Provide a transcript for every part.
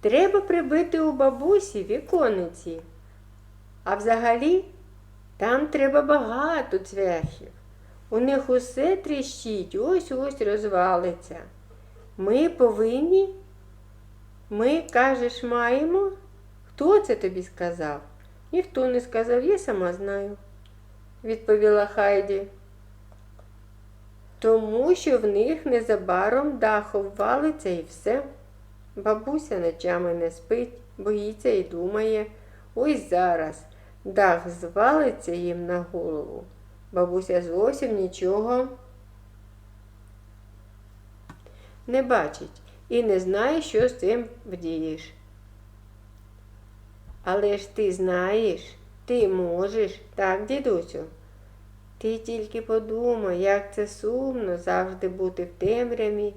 Треба прибити у бабусі вікониці. А взагалі там треба багато цвяхів. У них усе тріщить, ось ось розвалиться. Ми повинні, ми, кажеш, маємо. Хто це тобі сказав? Ніхто не сказав, я сама знаю, відповіла Хайді. Тому що в них незабаром дах обвалиться і все. Бабуся ночами не спить, боїться і думає, ось зараз дах звалиться їм на голову. Бабуся зовсім нічого не бачить і не знає, що з цим вдієш. Але ж ти знаєш, ти можеш, так, дідусю? Ти тільки подумай, як це сумно завжди бути в темряві.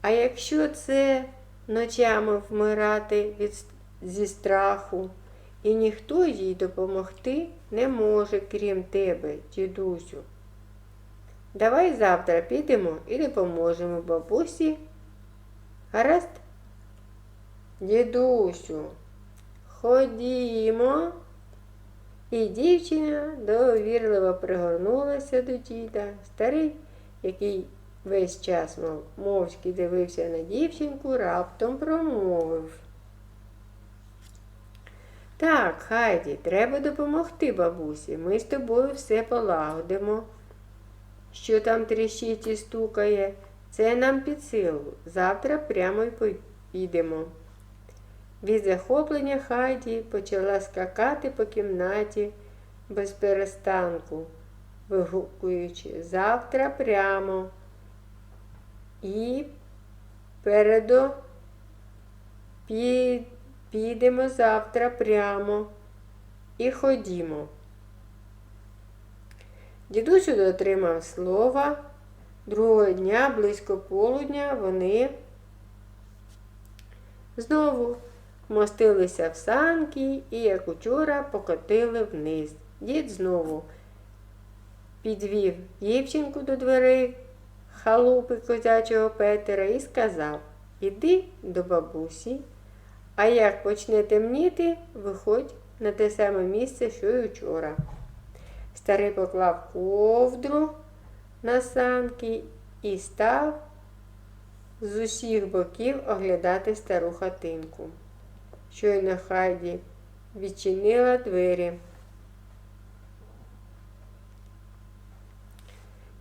А якщо це ночами вмирати від, зі страху, і ніхто їй допомогти не може, крім тебе, дідусю. Давай завтра підемо і допоможемо бабусі. Гаразд? Дідусю, ходімо. І дівчина довірливо пригорнулася до діда. Старий, який весь час мовчки дивився на дівчинку, раптом промовив. Так, Хайді, треба допомогти бабусі. Ми з тобою все полагодимо. Що там тріщить і стукає, це нам під силу. Завтра прямо й поїдемо. Від захоплення Хайді почала скакати по кімнаті без перестанку, вигукуючи завтра прямо і передо пі- підемо завтра прямо і ходімо. Дідусю дотримав слова. Другого дня, близько полудня, вони знову вмостилися в санки і, як учора, покотили вниз. Дід знову підвів дівчинку до дверей халупи козячого Петера і сказав Іди до бабусі, а як почне темніти, виходь на те саме місце, що й учора. Старий поклав ковдру на санки і став з усіх боків оглядати стару хатинку. Щойно Хайді відчинила двері.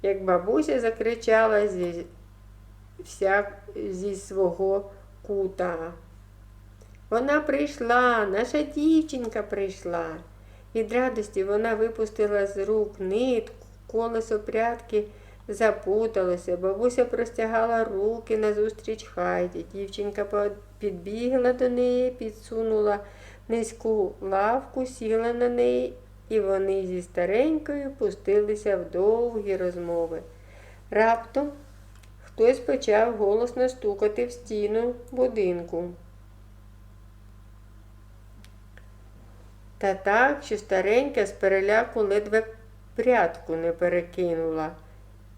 Як бабуся закричала зі, вся, зі свого кута. Вона прийшла, наша дівчинка прийшла. Від радості вона випустила з рук нитку, колесо прядки запуталося. Бабуся простягала руки назустріч Хайді. Дівчинка підбігла до неї, підсунула низьку лавку, сіла на неї, і вони зі старенькою пустилися в довгі розмови. Раптом хтось почав голосно стукати в стіну будинку. Та так, що старенька з переляку ледве прядку не перекинула,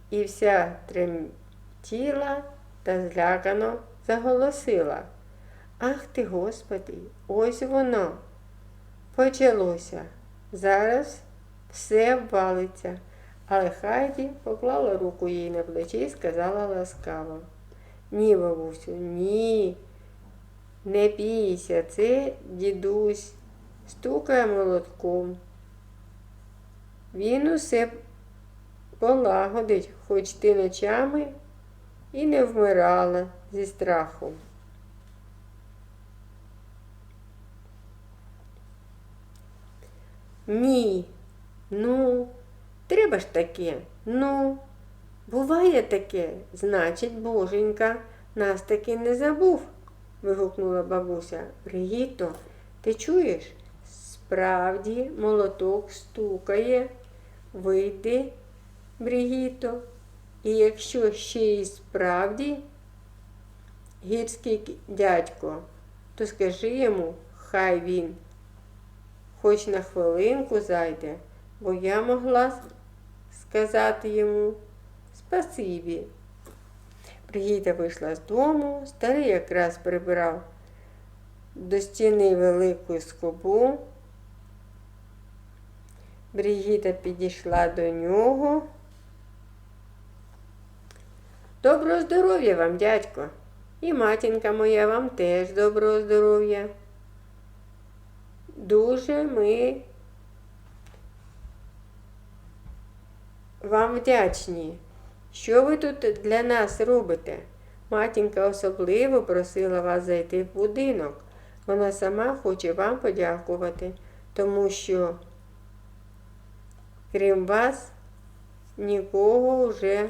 і вся тремтіла та злякано заголосила. Ах ти, Господи, ось воно. Почалося. Зараз все ввалиться. Але Хайді поклала руку їй на плече і сказала ласкаво. Ні, бабусю, ні. Не бійся, це дідусь стукає молотком. Він усе полагодить, хоч ти ночами і не вмирала зі страху. Ні, ну, треба ж таке, ну, буває таке, значить, боженька, нас таки не забув, вигукнула бабуся. Бригіто, ти чуєш? Справді молоток стукає, вийди, Бригіто, і якщо ще й справді гірський дядько, то скажи йому, хай він хоч на хвилинку зайде, бо я могла сказати йому спасибі. Бригіта вийшла з дому, старий якраз прибирав до стіни велику скобу. Бригіта підійшла до нього. Доброго здоров'я вам, дядько. І матінка моя вам теж доброго здоров'я. Дуже ми вам вдячні. Що ви тут для нас робите? Матінка особливо просила вас зайти в будинок. Вона сама хоче вам подякувати, тому що, крім вас, нікого вже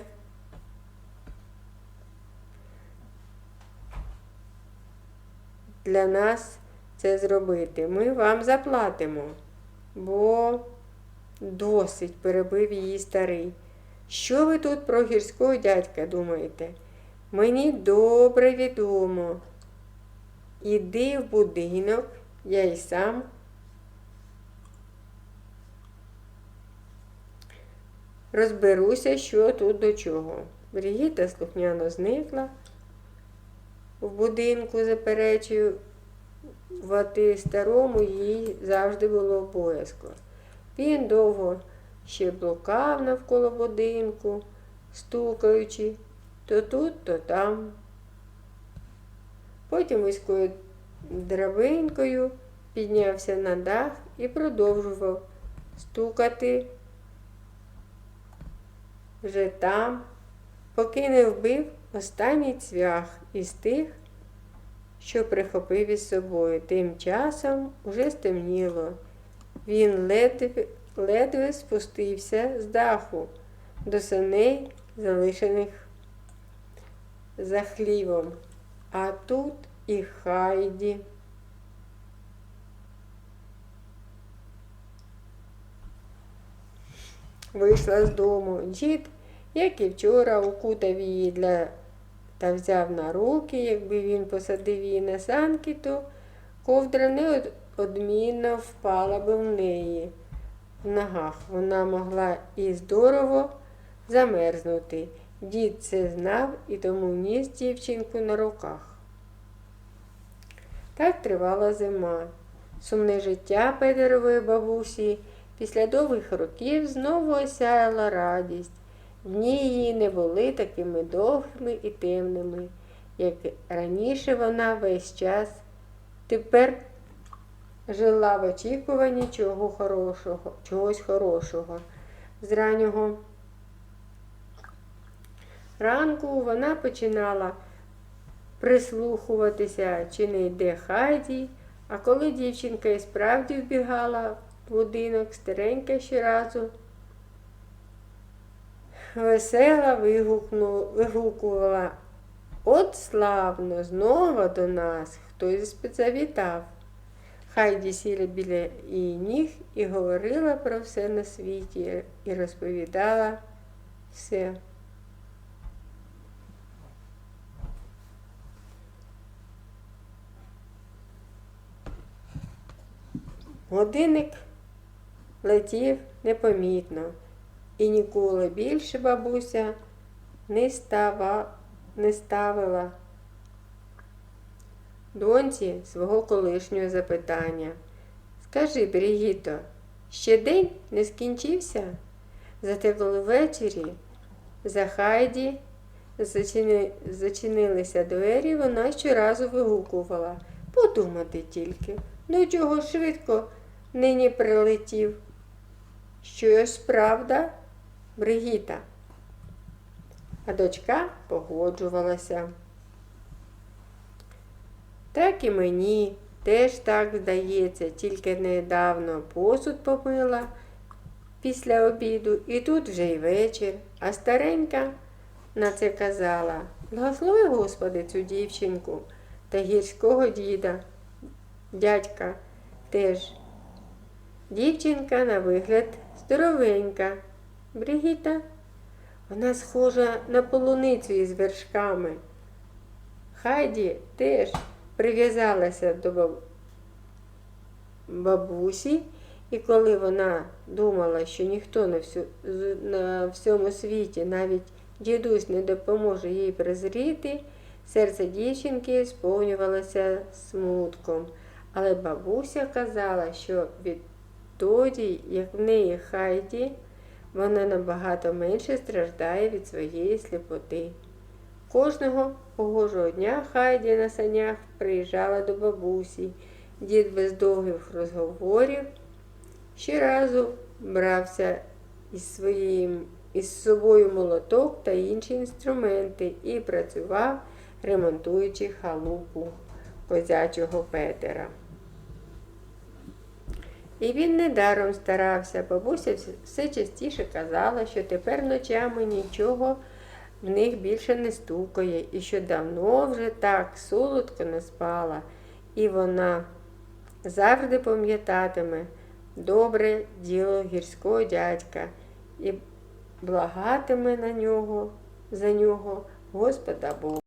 для нас це зробити. Ми вам заплатимо, бо досить перебив її старий. Що ви тут про гірського дядька думаєте? Мені добре відомо. Іди в будинок, я й сам. Розберуся, що тут до чого. Бригіта слухняно зникла в будинку, заперечувати старому їй завжди було боязко. Він довго ще блукав навколо будинку, стукаючи то тут, то там. Потім вузькою драбинкою піднявся на дах і продовжував стукати вже там, поки не вбив останній цвях із тих, що прихопив із собою. Тим часом уже стемніло. Він ледве, ледве спустився з даху до саней, залишених за хлівом. А тут і Хайді. Вийшла з дому. Дід, як і вчора, укутав її для та взяв на руки, якби він посадив її на санки, то ковдра неодмінно впала би в неї в ногах. Вона могла і здорово замерзнути. Дід це знав і тому ніс дівчинку на руках. Так тривала зима. Сумне життя Педерової бабусі після довгих років знову осяяла радість. Дні її не були такими довгими і темними, як раніше вона весь час тепер жила в очікуванні чого хорошого, чогось хорошого. З раннього ранку вона починала прислухуватися, чи не йде Хайді, а коли дівчинка і справді вбігала в будинок, старенька щоразу весела вигукувала От славно, знову до нас хтось завітав. Хайді сіла біля її ніг і говорила про все на світі і розповідала все. Годинник летів непомітно, і ніколи більше бабуся не, става, не ставила доньці свого колишнього запитання. Скажи, Брігіто, ще день не скінчився? Зате коли ввечері за Хайді зачини... зачинилися двері, вона щоразу вигукувала. Подумати тільки, ну чого швидко нині прилетів. Щось правда, Бригіта? А дочка погоджувалася. Так і мені теж так здається, тільки недавно посуд помила після обіду, і тут вже й вечір, а старенька на це казала Благослови, Господи, цю дівчинку та гірського діда, дядька теж. Дівчинка на вигляд здоровенька. Бригіта, вона схожа на полуницю із вершками. Хайді теж прив'язалася до бабусі, і коли вона думала, що ніхто на, всю, на всьому світі, навіть дідусь не допоможе їй призріти, Серце дівчинки сповнювалося смутком, але бабуся казала, що відтоді, як в неї хайді, вона набагато менше страждає від своєї сліпоти. Кожного погожого дня Хайді на санях приїжджала до бабусі. Дід без довгих розговорів щоразу брався із, своїм, із собою молоток та інші інструменти і працював, ремонтуючи халупу козячого Петера. І він недаром старався. Бабуся все частіше казала, що тепер ночами нічого в них більше не стукає, і що давно вже так солодко не спала, і вона завжди пам'ятатиме добре діло гірського дядька і благатиме на нього за нього Господа Бога.